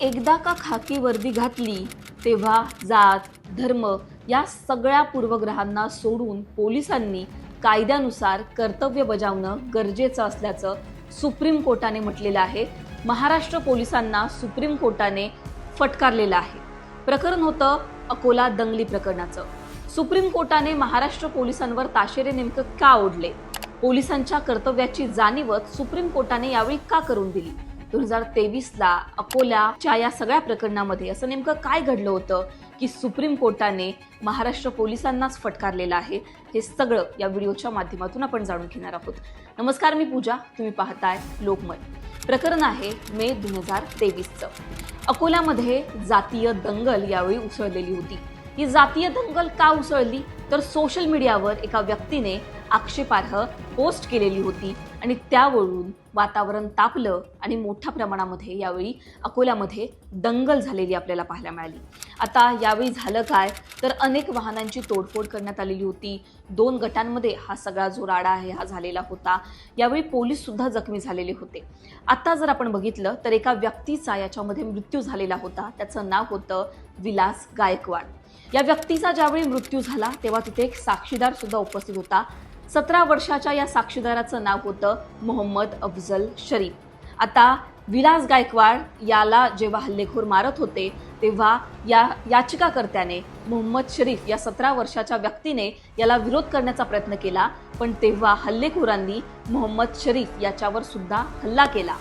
एकदा का खाकी वर्दी घातली तेव्हा जात धर्म या सगळ्या पूर्वग्रहांना सोडून पोलिसांनी कायद्यानुसार कर्तव्य बजावणं गरजेचं असल्याचं सुप्रीम कोर्टाने म्हटलेलं आहे. महाराष्ट्र पोलिसांना सुप्रीम कोर्टाने फटकारलेलं आहे. प्रकरण होतं अकोला दंगली प्रकरणाचं. सुप्रीम कोर्टाने महाराष्ट्र पोलिसांवर ताशेरे नेमकं का ओढले? पोलिसांच्या कर्तव्याची जाणीवच सुप्रीम कोर्टाने यावेळी का करून दिली? दोन हजार तेवीसला अकोल्याच्या या सगळ्या प्रकरणामध्ये असं नेमकं काय घडलं होतं की सुप्रीम कोर्टाने महाराष्ट्र पोलिसांनाच फटकारलेलं आहे? हे सगळं या व्हिडिओच्या माध्यमातून आपण जाणून घेणार आहोत. नमस्कार मी पूजा. तुम्ही पाहताय लोकमत. प्रकरण आहे मे दोन हजार तेवीसचं. अकोल्यामध्ये जातीय दंगल यावेळी उसळलेली होती. ही जातीय दंगल का उसळली? तर सोशल मीडियावर एका व्यक्तीने आक्षेपार्ह पोस्ट केलेली होती आणि त्यावरून वातावरण तापलं आणि मोठ्या प्रमाणामध्ये यावेळी अकोल्यामध्ये दंगल झालेली आपल्याला पाहायला मिळाली. आता यावेळी झालं काय? तर अनेक वाहनांची तोडफोड करण्यात आलेली होती. दोन गटांमध्ये हा सगळा जो राडा आहे हा झालेला होता. यावेळी पोलीससुद्धा जखमी झालेले होते. आता जर आपण बघितलं तर एका व्यक्तीचा याच्यामध्ये मृत्यू झालेला होता. त्याचं नाव होतं विलास गायकवाड. या व्यक्तीचा ज्यावेळी मृत्यू झाला तेव्हा तिथे एक साक्षीदार सुद्धा उपस्थित होता. सतरा वर्षाच्या या साक्षीदाराचं नाव होतं मोहम्मद अफजल शरीफ. आता विलास गायकवाड याला जेव्हा हल्लेखोर मारत होते तेव्हा या याचिकाकर्त्याने मोहम्मद शरीफ या सतरा वर्षाच्या व्यक्तीने याला विरोध करण्याचा प्रयत्न केला पण तेव्हा हल्लेखोरांनी मोहम्मद शरीफ याच्यावर सुद्धा हल्ला केला.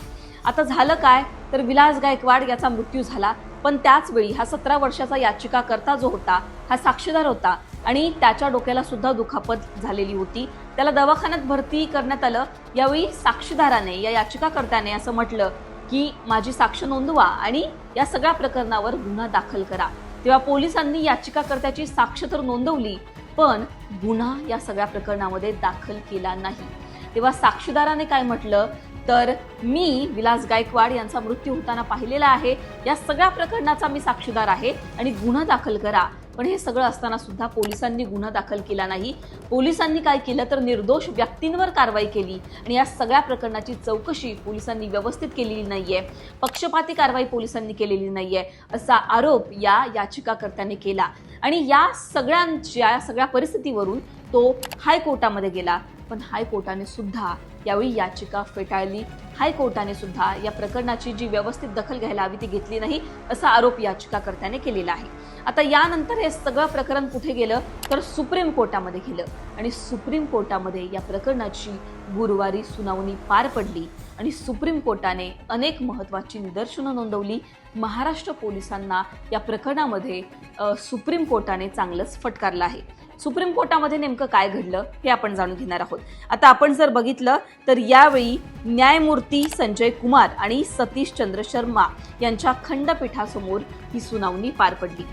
आता झालं काय? तर विलास गायकवाड याचा मृत्यू झाला. पण त्याच वेळी हा सतरा वर्षाचा याचिकाकर्ता जो होता हा साक्षीदार होता आणि त्याच्या डोक्याला सुद्धा दुखापत झालेली होती. त्याला दवाखान्यात भरती करण्यात आलं. यावेळी साक्षीदाराने या याचिकाकर्त्याने असं म्हटलं की माझी साक्ष नोंदवा आणि या सगळ्या प्रकरणावर गुन्हा दाखल करा. तेव्हा पोलिसांनी याचिकाकर्त्याची साक्ष तर नोंदवली पण गुन्हा या सगळ्या प्रकरणामध्ये दाखल केला नाही. तेव्हा साक्षीदाराने काय म्हटलं? तर मी विलास गायकवाड यांचा मृत्यू होताना पाहिलेला आहे. या सगळ्या प्रकरणाचा मी साक्षीदार आहे आणि गुन्हा दाखल करा. पण हे सगळं असताना सुद्धा पोलिसांनी गुन्हा दाखल केला नाही. पोलिसांनी काय केलं तर निर्दोष व्यक्तींवर कारवाई केली आणि या सगळ्या प्रकरणाची चौकशी पोलिसांनी व्यवस्थित केलेली नाहीये. पक्षपाती कारवाई पोलिसांनी केलेली नाहीये असा आरोप या याचिकाकर्त्याने केला. आणि या सगळ्यांच्या या सगळ्या परिस्थितीवरून तो हायकोर्टामध्ये गेला. पण हायकोर्टाने सुद्धा यावेळी याचिका फेटाळली. हायकोर्टाने सुद्धा या प्रकरणाची जी व्यवस्थित दखल घ्यायला हवी ती घेतली नाही असा आरोप याचिकाकर्त्याने केलेला आहे. आता यानंतर हे सगळं प्रकरण कुठे गेलं? तर सुप्रीम कोर्टामध्ये गेलं. आणि सुप्रीम कोर्टामध्ये या प्रकरणाची गुरुवारी सुनावणी पार पडली आणि सुप्रीम कोर्टाने अनेक महत्त्वाची निदर्शनं नोंदवली. महाराष्ट्र पोलिसांना या प्रकरणामध्ये सुप्रीम कोर्टाने चांगलंच फटकारलं आहे. सुप्रीम कोर्टामध्ये नेमकं काय घडलं हे आपण जाणून घेणार आहोत. आता आपण जर बघितलं तर यावेळी न्यायमूर्ती संजय कुमार आणि सतीश चंद्र शर्मा यांच्या खंडपीठासमोर ही सुनावणी पार पडली.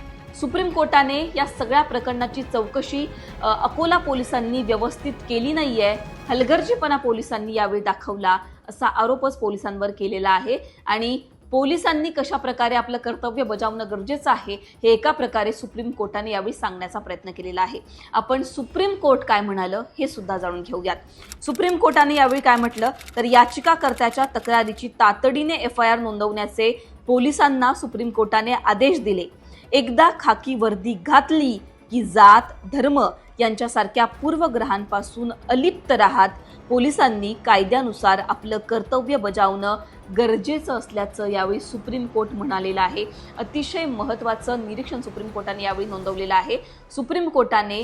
सुप्रीम कोर्टाने या सगळ्या प्रकरणाची चौकशी अकोला पोलिसांनी व्यवस्थित केली नाही आहे हलगर्जीपणा पोलिसांनी यावेळी दाखवला असा आरोपच पोलिसांवर केलेला आहे. आणि पोलिसांनी कशा प्रकारे आपलं कर्तव्य बजावणं गरजेचं आहे हे एका प्रकारे सुप्रीम कोर्टाने यावेळी सांगण्याचा प्रयत्न केलेला आहे. आपण सुप्रीम कोर्ट काय म्हणालं हे सुद्धा जाणून घेऊयात. सुप्रीम कोर्टाने यावेळी काय म्हटलं तर याचिकाकर्त्याच्या तक्रारीची तातडीने एफ आय आर नोंदवण्याचे पोलिसांना सुप्रीम कोर्टाने आदेश दिले. एकदा खाकी वर्दी घातली की जात धर्म यांच्यासारख्या पूर्वग्रहांपासून अलिप्त राहत पोलिसांनी कायद्यानुसार आपलं कर्तव्य बजावणं गरजेचं असल्याचं यावेळी सुप्रीम कोर्ट म्हणालेलं आहे. अतिशय महत्त्वाचं निरीक्षण सुप्रीम कोर्टाने यावेळी नोंदवलेलं आहे. सुप्रीम कोर्टाने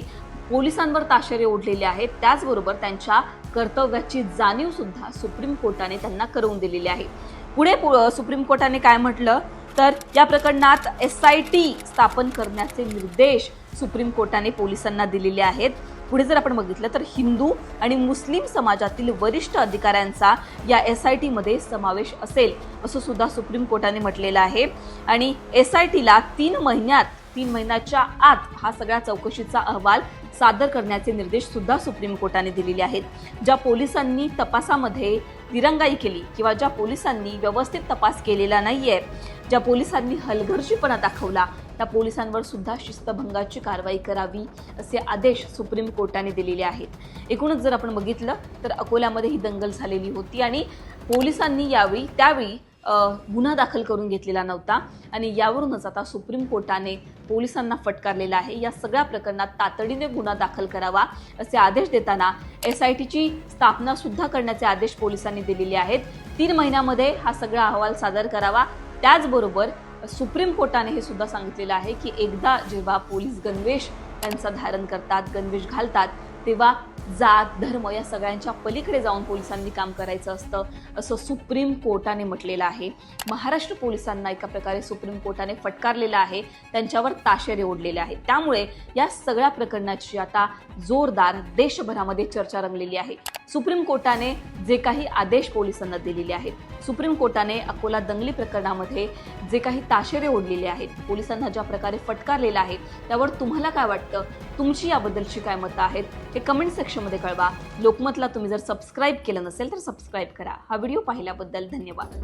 पोलिसांवर ताशेरे ओढलेले आहेत. त्याचबरोबर त्यांच्या कर्तव्याची जाणीवसुद्धा सुप्रीम कोर्टाने त्यांना करून दिलेली आहे. पुढे सुप्रीम कोर्टाने काय म्हटलं? तर या प्रकरणात एस आय टी स्थापन करण्याचे निर्देश सुप्रीम कोर्टाने पोलिसांना दिलेले आहेत. पुढे जर आपण बघितलं तर हिंदू आणि मुस्लिम समाजातील वरिष्ठ अधिकाऱ्यांचा या एस आय टीमध्ये समावेश असेल असं सुद्धा सुप्रीम कोर्टाने म्हटलेलं आहे. आणि एस आय टीला तीन महिन्यात तीन महिन्याच्या आत हा सगळ्या चौकशीचा अहवाल सादर करण्याचे निर्देश सुद्धा सुप्रीम कोर्टाने दिलेले आहेत. ज्या पोलिसांनी तपासामध्ये दिरंगाई केली किंवा ज्या पोलिसांनी व्यवस्थित तपास केलेला नाहीये ज्या पोलिसांनी हलगर्जीपणा दाखवला त्या पोलिसांवर सुद्धा शिस्तभंगाची कारवाई करावी असे आदेश सुप्रीम कोर्टाने दिलेले आहेत. एकूणच जर आपण बघितलं तर अकोल्यामध्ये ही दंगल झालेली होती आणि पोलिसांनी यावेळी त्यावेळी गुन्हा दाखल करून घेतलेला नव्हता आणि यावरूनच आता सुप्रीम कोर्टाने पोलिसांना फटकारलेला आहे. या सगळ्या प्रकरणात तातडीने गुन्हा दाखल करावा असे आदेश देताना एस आय टीची स्थापना सुद्धा करण्याचे आदेश पोलिसांनी दिलेले आहेत. तीन महिन्यामध्ये हा सगळा अहवाल सादर करावा. त्याचबरोबर सुप्रीम कोर्टाने हे सुद्धा सांगितलेलं आहे की एकदा जेव्हा पोलीस गणवेश त्यांचा धारण करतात गणवेश घालतात तेव्हा जात धर्म या सगळ्यांच्या पलीकडे जाऊन पोलिसांनी काम करायचं असतं असं सुप्रीम कोर्टाने म्हटलेलं आहे. महाराष्ट्र पोलिसांना एका प्रकारे सुप्रीम कोर्टाने फटकारलेलं आहे त्यांच्यावर ताशेरे ओढलेले आहेत. त्यामुळे या सगळ्या प्रकरणाची आता जोरदार देशभरामध्ये चर्चा रंगलेली आहे. सुप्रीम कोर्टाने जे काही आदेश पोलिसांना दिलेले आहेत सुप्रीम कोर्टाने अकोला दंगली प्रकरणामध्ये जे काही ताशेरे ओढलेले आहेत पोलिसांना ज्या प्रकारे फटकारलेलं आहे त्यावर तुम्हाला काय वाटतं? तुमची याबद्दलची काय मतं आहेत हे कमेंट सेक्शनमध्ये कळवा. लोकमतला तुम्ही जर सबस्क्राईब केलं नसेल तर सबस्क्राईब करा. हा व्हिडिओ पाहिल्याबद्दल धन्यवाद.